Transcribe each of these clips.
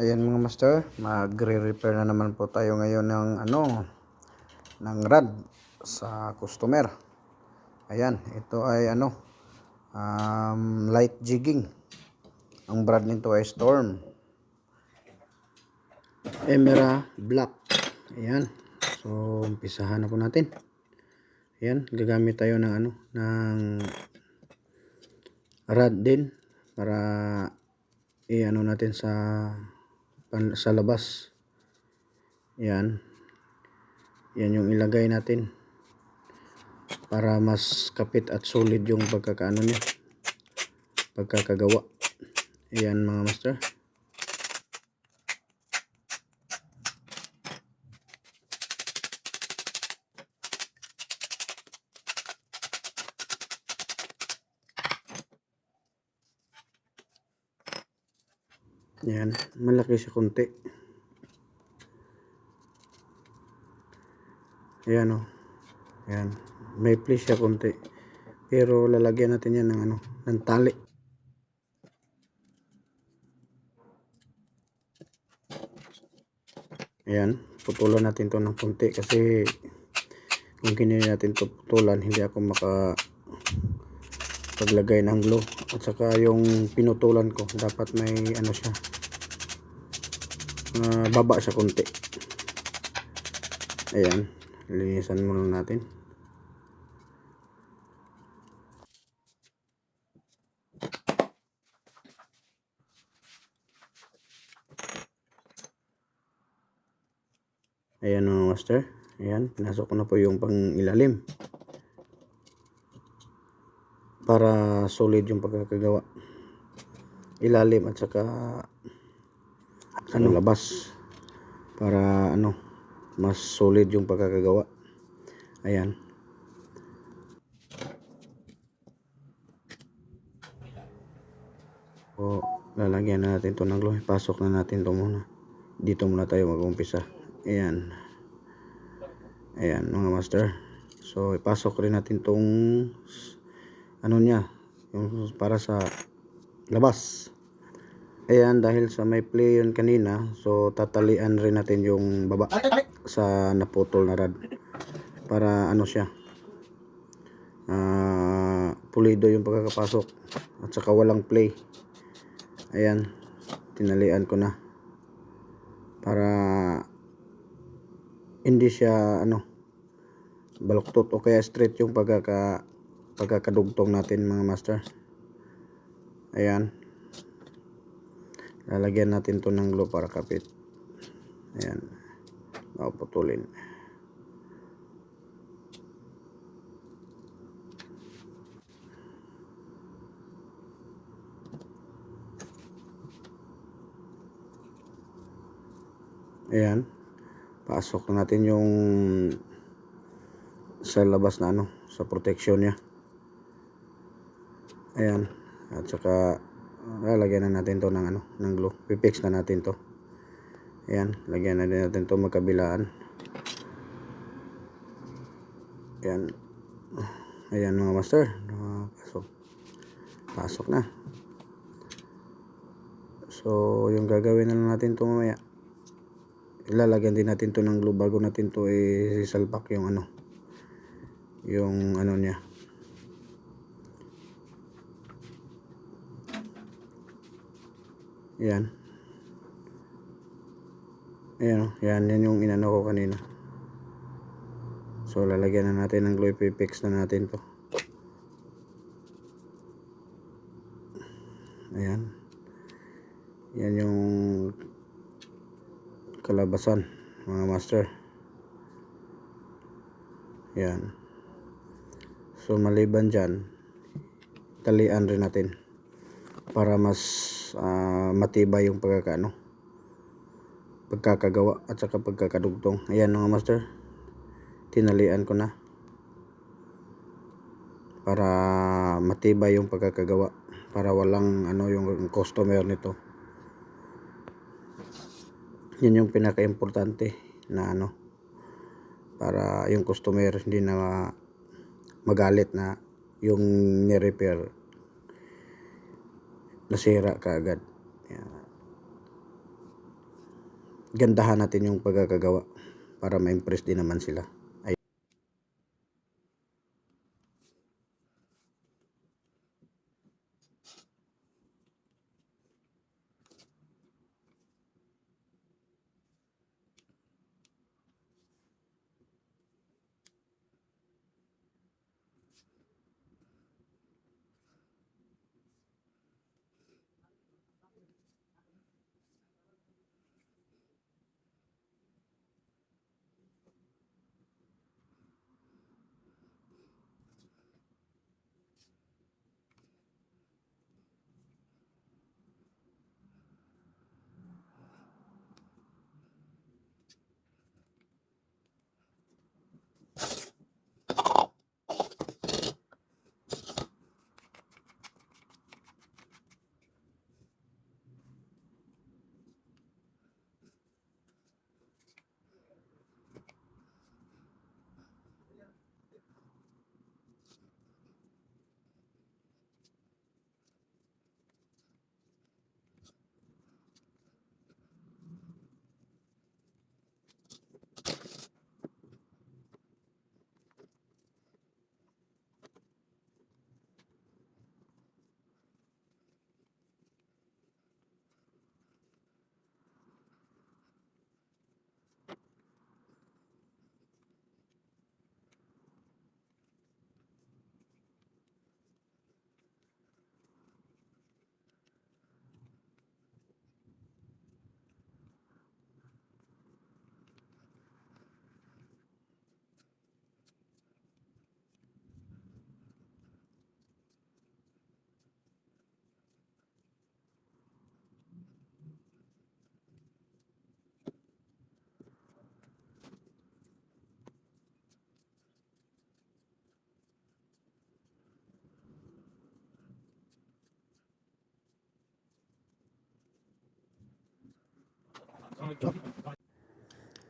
Ayan mga master, magre-repair na naman po tayo ngayon ng ano ng rad sa customer. Ayan, ito ay ano um, light jigging. Ang brand nito ay Storm. Emera Black. Ayan. So, umpisahan na po natin. Ayan, gagamit tayo ng ano ng rad din para i-ano natin sa sa labas. Yan. Yan yung ilagay natin para mas kapit at solid yung pagkakaano niya. Pagkakagawa. Yan mga master. Yan, malaki siya konti. Ayan o. Ayan. May place siya konti. Pero lalagyan natin yan ng ano, ng tali. Ayan, putulan natin to ng konti kasi kung kinili natin to putulan, hindi ako maka paglagay ng glue. At saka yung pinutulan ko, dapat may ano siya, uh, baba siya konti. Ayan, linisan muna natin. Ayan mga master. Ayan, pinasok ko na po yung pang ilalim. Para solid yung pagkakagawa. Ilalim at saka ano labas. Para ano, mas solid yung pagkakagawa. Ayan. O, lalagyan na natin to ng glue. Pasok na natin to muna. Dito muna tayo mag-umpisa. Ayan. Ayan mga master. So ipasok rin natin tong ano niya. Yung para sa labas. Ayan dahil sa may play yun kanina. So tatalian rin natin yung baba sa naputol na rad. Para ano siya. Uh, pulido yung pagkakapasok. At saka walang play. Ayan. Tinalian ko na. Para hindi siya ano baluktot o kaya straight yung pagkaka pagkakadugtong natin mga master ayan lalagyan natin to ng glue para kapit. Ayan. Putulin ayan. Pasok natin yung sa labas na ano sa protection niya. Ayan. At saka lalagyan na natin to ng ano ng glue. Pipix na natin to. Ayan lagyan na din natin to magkabilaan. Ayan. Ayan mga master. Pasok pasok na. So yung gagawin na lang natin to mamaya ilalagyan din natin to ng glue bago natin to isalpak yung ano yung ano niya yan. Ayan o yan yan yung inano ko kanina. So lalagyan na natin ng glue ipipix na natin to. Ayan. Yan yung kalabasan mga master. Yan. So maliban dyan talian rin natin para mas uh, matibay yung pagkakano pagkakagawa at saka pagkakadugtong. Ayan mga master. Tinalian ko na. Para matibay yung pagkakagawa. Para walang ano yung customer nito. Yun yung pinaka-importante na ano para yung customer hindi na magalit na yung ni-repair nasira kaagad. Yan. Gandahan natin yung pagkakagawa para ma-impress din naman sila.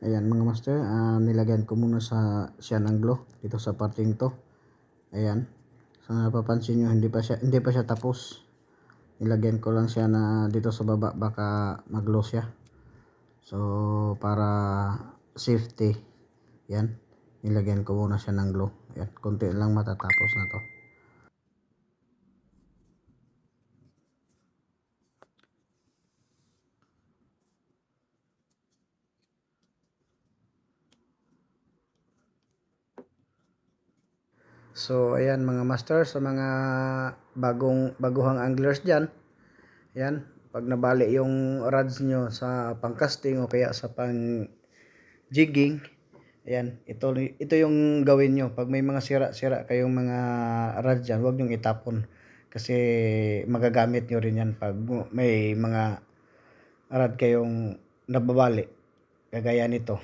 Ayan mga master, ah, nilagyan ko muna sa siya ng glue dito sa parting to. Ayan. So napapansin nyo hindi pa siya hindi pa siya tapos. Nilagyan ko lang siya na dito sa baba baka mag-glow siya. So para safety. Yan. Nilagyan ko muna siya ng glue. Ayan, konti lang matatapos na to. So ayan mga master sa mga bagong baguhang anglers diyan. Ayan, pag nabali yung rods nyo sa pangcasting o kaya sa pang jigging, ayan, ito ito yung gawin nyo. Pag may mga sira-sira kayong mga rods diyan, huwag niyo itapon kasi magagamit nyo rin yan pag may mga rod kayong nababali kagaya nito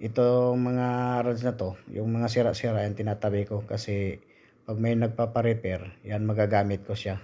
itong mga rods na to, yung mga sira-sira yan tinatabi ko kasi pag may nagpapa-repair, yan magagamit ko siya.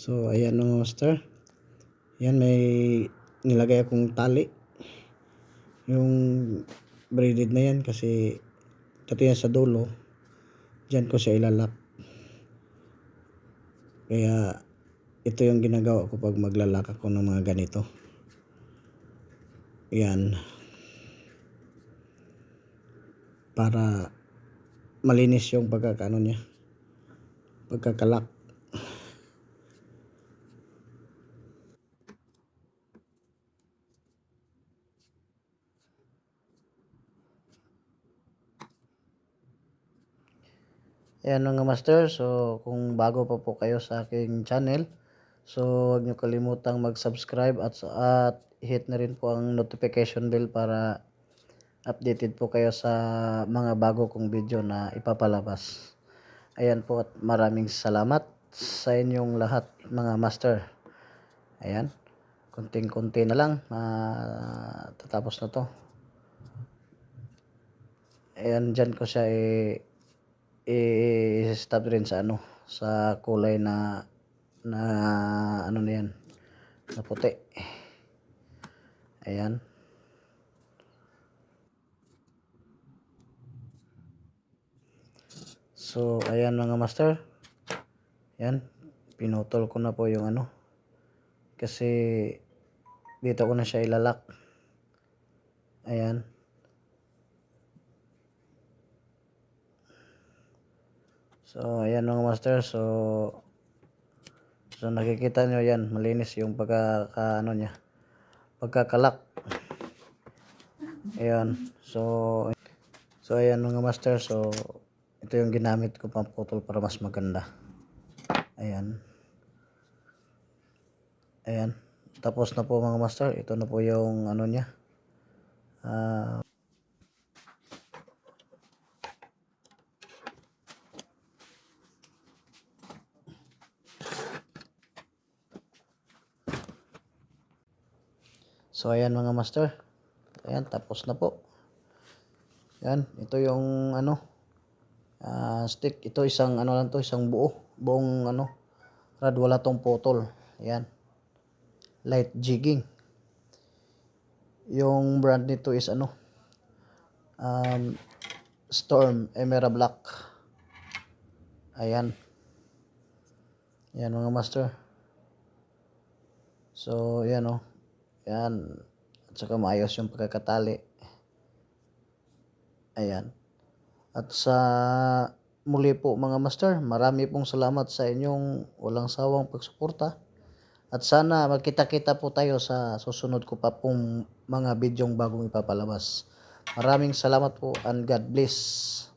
So, ayan mga master. Yan, may nilagay akong tali. Yung braided na yan kasi dati yan sa dulo. Diyan ko siya ilalak. Kaya, ito yung ginagawa ko pag maglalak ako ng mga ganito. Yan. Para malinis yung pagkakaano niya. Pagkakalak. Ayan mga master, so kung bago pa po kayo sa aking channel, so huwag nyo kalimutang mag-subscribe at, at hit na rin po ang notification bell para updated po kayo sa mga bago kong video na ipapalabas. Ayan po at maraming salamat sa inyong lahat mga master. Ayan, konting-konti na lang, ah, tatapos na to. Ayan, dyan ko siya i- i-stop rin sa ano, sa kulay na na ano na yan, na puti. Ayan. So, ayan mga master. Ayan, pinutol ko na po yung ano. Kasi dito ko na siya ilalak. Ayan. So, ayan mga master. So, so nakikita nyo yan. Malinis yung pagkaka, ano niya. Pagkakalak. Ayan. So, so ayan mga master. So, ito yung ginamit ko pang putol para mas maganda. Ayan. Ayan. Tapos na po mga master. Ito na po yung ano niya. Ah, So ayan mga master. Ayan tapos na po. Ayan, ito yung ano ah, stick. Ito isang ano lang to, isang buo, buong ano rad wala tong putol. Ayan. Light jigging. Yung brand nito is ano um, Storm Emerald Black. Ayan. Ayan mga master. So, ayan oh. Ayan. At saka maayos yung pagkakatali. Ayan. At sa muli po mga master, marami pong salamat sa inyong walang sawang pagsuporta. At sana magkita-kita po tayo sa susunod ko pa pong mga bidyong bagong ipapalabas. Maraming salamat po and God bless.